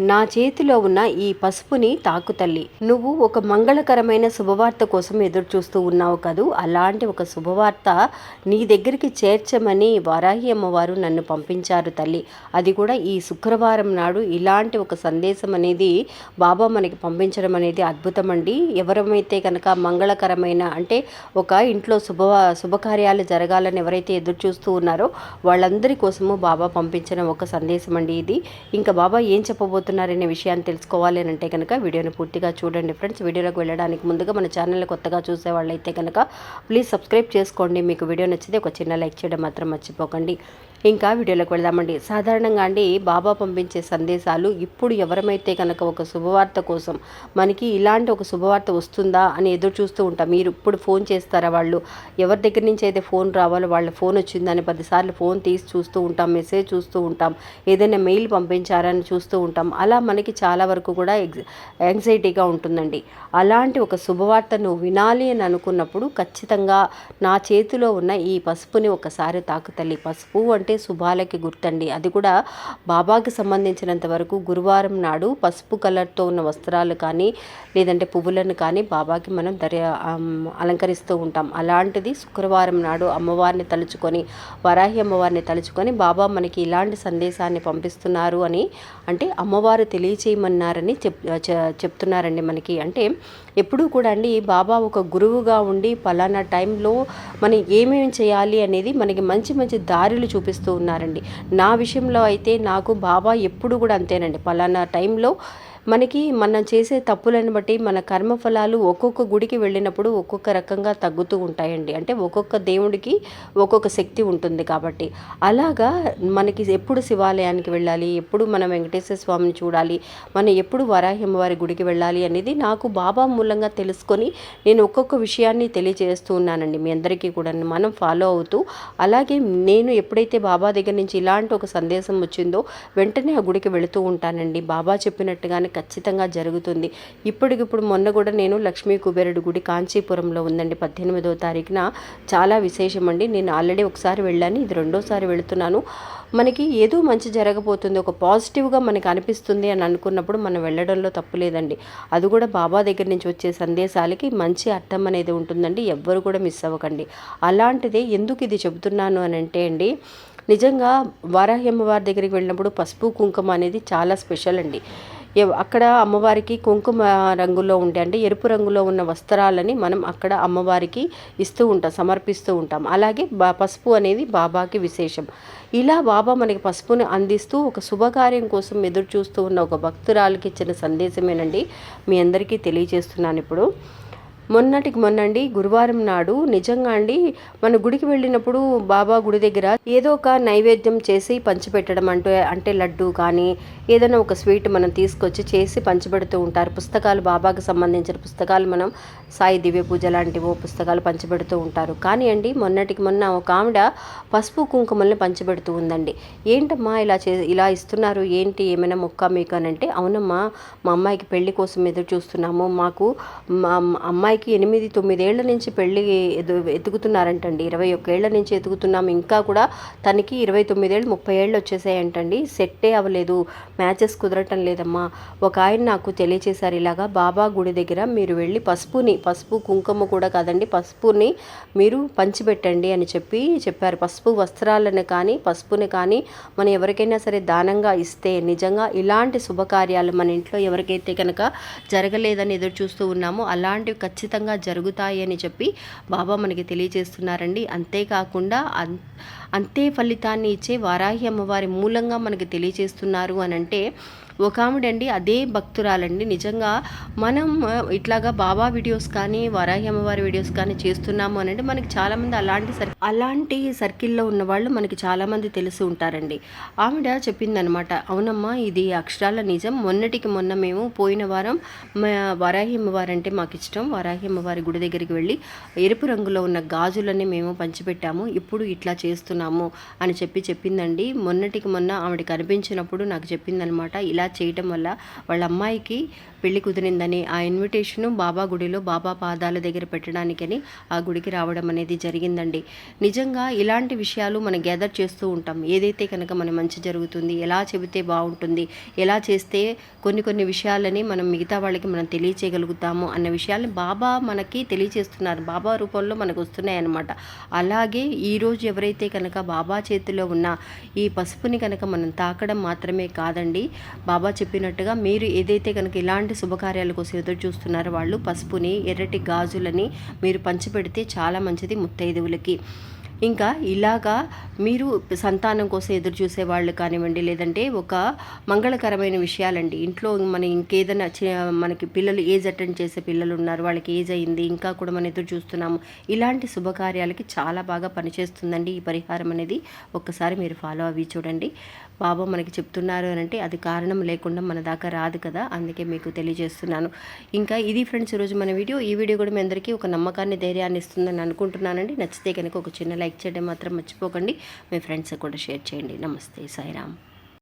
నా చేతిలో ఉన్న ఈ పసుపుని తాకు తల్లి. నువ్వు ఒక మంగళకరమైన శుభవార్త కోసం ఎదురు చూస్తూ ఉన్నావు కదూ. అలాంటి ఒక శుభవార్త నీ దగ్గరికి చేర్చమని వారాహి అమ్మవారు నన్ను పంపించారు తల్లి. అది కూడా ఈ శుక్రవారం నాడు. ఇలాంటి ఒక సందేశం అనేది బాబా మనకి పంపించడం అనేది అద్భుతం అండి. ఎవరమైతే కనుక మంగళకరమైన అంటే ఒక ఇంట్లో శుభ శుభకార్యాలు జరగాలని ఎవరైతే ఎదురు చూస్తూ ఉన్నారో వాళ్ళందరి కోసము బాబా పంపించిన ఒక సందేశం అండి ఇది. ఇంకా బాబా ఏం చెప్పబోతున్నారనే విషయాన్ని తెలుసుకోవాలి అని అంటే కనుక వీడియోని పూర్తిగా చూడండి ఫ్రెండ్స్. వీడియోలోకి వెళ్ళడానికి ముందుగా మన ఛానల్ కొత్తగా చూసే వాళ్ళైతే కనుక ప్లీజ్ సబ్స్క్రైబ్ చేసుకోండి. మీకు వీడియో నచ్చితే ఒక చిన్న లైక్ చేయడం మాత్రం మర్చిపోకండి. ఇంకా వీడియోలోకి వెళ్దామండి. సాధారణంగా అండి బాబా పంపించే సందేశాలు ఇప్పుడు ఎవరమైతే కనుక ఒక శుభవార్త కోసం మనకి ఇలాంటి ఒక శుభవార్త వస్తుందా అని ఎదురు చూస్తూ ఉంటాం మీరు ఇప్పుడు ఫోన్ చేస్తారా వాళ్ళు? ఎవరి దగ్గర నుంచి అయితే ఫోన్ రావాలో వాళ్ళ ఫోన్ వచ్చిందని పదిసార్లు ఫోన్ తీసి చూస్తూ ఉంటాం మెసేజ్ చూస్తూ ఉంటాం ఏదైనా మెయిల్ పంపించారని చూస్తూ ఉంటాం. అలా మనకి చాలా వరకు కూడా ఎగ్జ యాంగ్జైటీగా ఉంటుందండి. అలాంటి ఒక శుభవార్తను వినాలి అని అనుకున్నప్పుడు ఖచ్చితంగా నా చేతిలో ఉన్న ఈ పసుపుని ఒకసారి తాకుతల్లి పసుపు అంటే శుభాలకి గుర్తండి. అది కూడా బాబాకి సంబంధించినంత వరకు గురువారం నాడు పసుపు కలర్తో ఉన్న వస్త్రాలు కానీ లేదంటే పువ్వులను కానీ బాబాకి మనం ధర అలంకరిస్తూ ఉంటాం. అలాంటిది శుక్రవారం నాడు అమ్మవారిని తలుచుకొని వరాహి అమ్మవారిని తలుచుకొని బాబా మనకి ఇలాంటి సందేశాన్ని పంపిస్తున్నారు అని అంటే అమ్మవారి తెలియచేయమన్నారని చెప్ చెప్తున్నారండి మనకి. అంటే ఎప్పుడూ కూడా అండి బాబా ఒక గురువుగా ఉండి పలానా టైంలో మనం ఏమేమి చేయాలి అనేది మనకి మంచి మంచి దారులు చూపిస్తూ ఉన్నారండి. నా విషయంలో అయితే నాకు బాబా ఎప్పుడు కూడా అంతేనండి. పలానా టైంలో మనకి మనం చేసే తప్పులను బట్టి మన కర్మఫలాలు ఒక్కొక్క గుడికి వెళ్ళినప్పుడు ఒక్కొక్క రకంగా తగ్గుతూ ఉంటాయండి. అంటే ఒక్కొక్క దేవుడికి ఒక్కొక్క శక్తి ఉంటుంది కాబట్టి. అలాగా మనకి ఎప్పుడు శివాలయానికి వెళ్ళాలి ఎప్పుడు మనం వెంకటేశ్వర స్వామిని చూడాలి మనం ఎప్పుడు వరాహిమవారి గుడికి వెళ్ళాలి అనేది నాకు బాబా మూలంగా తెలుసుకొని నేను ఒక్కొక్క విషయాన్ని తెలియజేస్తూ ఉన్నానండి మీ అందరికీ కూడా. మనం ఫాలో అవుతూ అలాగే నేను ఎప్పుడైతే బాబా దగ్గర నుంచి ఇలాంటి ఒక సందేశం వచ్చిందో వెంటనే ఆ గుడికి వెళుతూ ఉంటానండి. బాబా చెప్పినట్టుగానే ఖచ్చితంగా జరుగుతుంది. ఇప్పటికిప్పుడు మొన్న కూడా నేను లక్ష్మీ కుబేరుడు గుడి కాంచీపురంలో ఉందండి. పద్దెనిమిదవ తారీఖున చాలా విశేషం అండి నేను ఆల్రెడీ ఒకసారి వెళ్ళాను. ఇది రెండోసారి వెళుతున్నాను. మనకి ఏదో మంచి జరగబోతుంది. ఒక పాజిటివ్గా మనకి అనిపిస్తుంది అని అనుకున్నప్పుడు మనం వెళ్ళడంలో తప్పు లేదండి. అది కూడా బాబా దగ్గర నుంచి వచ్చే సందేశాలకి మంచి అర్థం అనేది ఉంటుందండి. ఎవ్వరు కూడా మిస్ అవ్వకండి. అలాంటిదే ఎందుకు ఇది చెబుతున్నాను అని అంటే అండి నిజంగా వారాహి అమ్మవారి దగ్గరికి వెళ్ళినప్పుడు పసుపు కుంకుమ అనేది చాలా స్పెషల్ అండి. అక్కడ అమ్మవారికి కుంకుమ రంగులో ఉండే అంటే ఎరుపు రంగులో ఉన్న వస్త్రాలని మనం అక్కడ అమ్మవారికి ఇస్తూ ఉంటాం సమర్పిస్తూ ఉంటాం. అలాగే బా పసుపు అనేది బాబాకి విశేషం. ఇలా బాబా మనకి పసుపుని అందిస్తూ ఒక శుభకార్యం కోసం ఎదురు చూస్తూ ఉన్న ఒక భక్తురాలకి ఇచ్చిన సందేశమేనండి. మీ అందరికీ తెలియజేస్తున్నాను ఇప్పుడు. మొన్నటికి మొన్నండి గురువారం నాడు నిజంగా అండి మన గుడికి వెళ్ళినప్పుడు బాబా గుడి దగ్గర ఏదో ఒక నైవేద్యం చేసి పంచిపెట్టడం అంటే అంటే లడ్డు కానీ ఏదైనా ఒక స్వీట్ మనం తీసుకొచ్చి చేసి పంచిపెడుతూ ఉంటారు. పుస్తకాలు బాబాకి సంబంధించిన పుస్తకాలు మనం సాయి దివ్య పూజ లాంటివో పుస్తకాలు పంచిపెడుతూ ఉంటారు. కానీ అండి మొన్నటికి మొన్న ఒక ఆవిడ పసుపు కుంకుమల్ని పంచిపెడుతూ ఉందండి. ఏంటమ్మా ఇలా చే ఇలా ఇస్తున్నారు? ఏంటి ఏమైనా మొక్క మీకు? అని అంటే అవునమ్మా మా అమ్మాయికి పెళ్ళి కోసం ఎదురు చూస్తున్నాము. మాకు మా అమ్మాయికి ఎనిమిది తొమ్మిదేళ్ళ నుంచి పెళ్ళి ఎదు ఎదుగుతున్నారంటండి. ఇరవై ఒక్కేళ్ళ నుంచి ఎదుగుతున్నాము ఇంకా కూడా తనకి ఇరవై తొమ్మిదేళ్ళు ముప్పై ఏళ్ళు వచ్చేసాయంటండి. సెట్టే అవ్వలేదు. మ్యాచెస్ కుదరటం లేదమ్మా. ఒక ఆయన నాకు తెలియచేశారు ఇలాగా బాబా గుడి దగ్గర మీరు వెళ్ళి పసుపుని పసుపు కుంకుమ కూడా కాదండి పసుపుని మీరు పంచిపెట్టండి అని చెప్పి చెప్పారు. పసుపు వస్త్రాలను కానీ పసుపుని కానీ మనం ఎవరికైనా సరే దానంగా ఇస్తే నిజంగా ఇలాంటి శుభకార్యాలు మన ఇంట్లో ఎవరికైతే కనుక జరగలేదని ఎదురు చూస్తూ ఉన్నామో అలాంటివి ఖచ్చితంగా జరుగుతాయి అని చెప్పి బాబా మనకి తెలియజేస్తున్నారండి. అంతేకాకుండా అంతే ఫలితాన్ని ఇచ్చే వారాహి అమ్మవారి మూలంగా మనకి తెలియజేస్తున్నారు అని అంటే ఒక ఆవిడండి అదే భక్తురాలండి. నిజంగా మనం ఇట్లాగా బాబా వీడియోస్ కానీ వరాహి అమ్మవారి వీడియోస్ కానీ చేస్తున్నాము అని అంటే మనకి చాలామంది అలాంటి సర్ అలాంటి సర్కిల్లో ఉన్న వాళ్ళు మనకి చాలామంది తెలిసి ఉంటారండి. ఆవిడ చెప్పిందనమాట అవునమ్మా ఇది అక్షరాల నిజం. మొన్నటికి మొన్న మేము పోయిన వారం మా వరాహి అమ్మవారు అంటే మాకు ఇష్టం. వరాహి అమ్మవారి గుడి దగ్గరికి వెళ్ళి ఎరుపు రంగులో ఉన్న గాజులని మేము పంచిపెట్టాము. ఇప్పుడు ఇట్లా చేస్తున్నాము అని చెప్పి చెప్పిందండి. మొన్నటికి మొన్న ఆవిడ కనిపించినప్పుడు నాకు చెప్పిందనమాట ఇలా ఇలా చేయటం వల్ల వాళ్ళ అమ్మాయికి పెళ్ళి కుదిరిందని ఆ ఇన్విటేషను బాబా గుడిలో బాబా పాదాల దగ్గర పెట్టడానికని ఆ గుడికి రావడం అనేది జరిగిందండి. నిజంగా ఇలాంటి విషయాలు మనం గ్యాదర్ చేస్తూ ఉంటాం. ఏదైతే కనుక మన మంచి జరుగుతుంది ఎలా చెబితే బాగుంటుంది ఎలా చేస్తే కొన్ని కొన్ని విషయాలని మనం మిగతా వాళ్ళకి మనం తెలియచేయగలుగుతాము అన్న విషయాల్ని బాబా మనకి తెలియచేస్తున్నారు. బాబా రూపంలో మనకు వస్తున్నాయన్నమాట. అలాగే ఈరోజు ఎవరైతే కనుక బాబా చేతిలో ఉన్న ఈ పసుపుని కనుక మనం తాకడం మాత్రమే కాదండి బాబా చెప్పినట్టుగా మీరు ఏదైతే కనుక ఇలాంటి శుభకార్యాల కోసం ఎదురు చూస్తున్నారో వాళ్ళు పసుపుని ఎర్రటి గాజులని మీరు పంచిపెడితే చాలా మంచిది ముత్తైదువులకి. ఇంకా ఇలాగా మీరు సంతానం కోసం ఎదురు చూసే వాళ్ళు కానివ్వండి లేదంటే ఒక మంగళకరమైన విషయాలండి. ఇంట్లో మన ఇంకేదైనా మనకి పిల్లలు ఏజ్ అటెండ్ చేసే పిల్లలు ఉన్నారు వాళ్ళకి ఏజ్ అయింది ఇంకా కూడా మనం ఎదురు చూస్తున్నాము. ఇలాంటి శుభకార్యాలకి చాలా బాగా పనిచేస్తుందండి ఈ పరిహారం అనేది. ఒక్కసారి మీరు ఫాలో అవి చూడండి. బాబా మనకి చెప్తున్నారు అని అంటే అది కారణం లేకుండా మన దాకా రాదు కదా అందుకే మీకు తెలియజేస్తున్నాను. ఇంకా ఇది ఫ్రెండ్స్ ఈరోజు మన వీడియో. ఈ వీడియో కూడా మీ అందరికీ ఒక నమ్మకాన్ని ధైర్యాన్ని ఇస్తుందని అనుకుంటున్నానండి. నచ్చితే కనుక ఒక చిన్న లైక్ చేయడం మాత్రం మర్చిపోకండి. మీ ఫ్రెండ్స్ కూడా షేర్ చేయండి. నమస్తే సాయిరామ్.